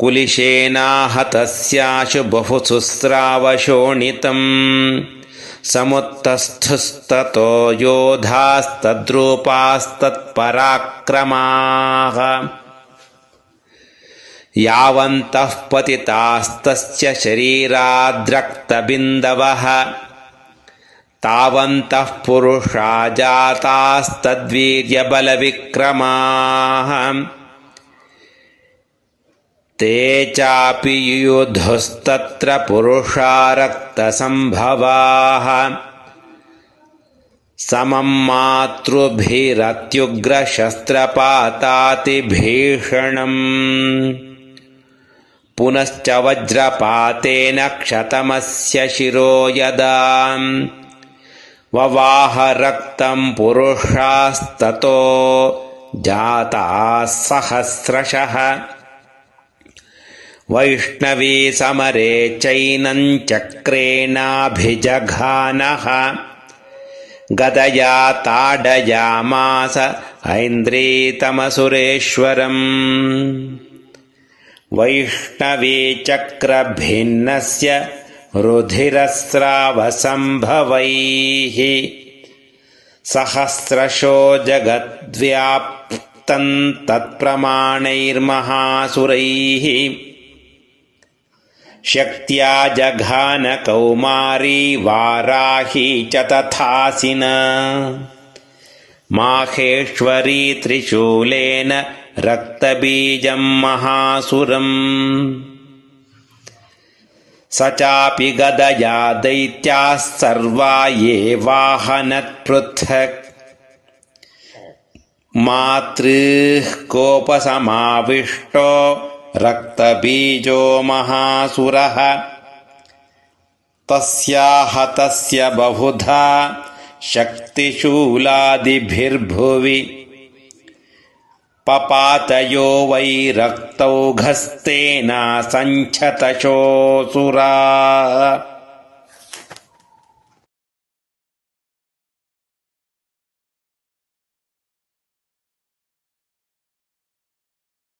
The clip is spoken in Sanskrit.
कुलिशेनाहतस्याशु बहुशुस्रावशोणितम् समुत्तस्थुस्ततो योधास्तद्रूपास्तत्पराक्रमाः। यावन्तः पतितास्तस्य शरीराद्रक्तबिन्दवः। तावन्तः पुरुषा जातास्तद्वीर्यबलविक्रमाः ते चापि युयुधुस्तत्र पुरुषा रक्तसम्भवाः समं मातृभिरत्युग्रशस्त्रपातातिभीषणम्। पुनश्च वज्रपातेन क्षतमस्य शिरो यदा। ववाहरक्तं पुरुषास्ततो जाताः सहस्रशः वैष्णवी समरे चैनं चक्रेणाभिजघानः। गदया ताडयामास ऐन्द्रीतमसुरेश्वरम्। वैष्णवीचक्रभिन्नस्य रुधिरस्रावसम्भवैः। सहस्रशो जगद्व्याप्तं तत्प्रमाणैर्महासुरैः शक्त्या जघानकौमारी वाराही च तथासिन। माहेश्वरी त्रिशूलेन रक्तबीजं महासुरम्। स चापि गदया दैत्याः सर्वा ये वाहनत्पृथक् मातृः कोपसमाविष्टो रक्तबीजो महासुरः। तस्याहतस्य बहुधा शक्तिशूलादिभिर्भुवि। पपातयो वै रक्तौघस्तेनासञ्छतशोऽसुराः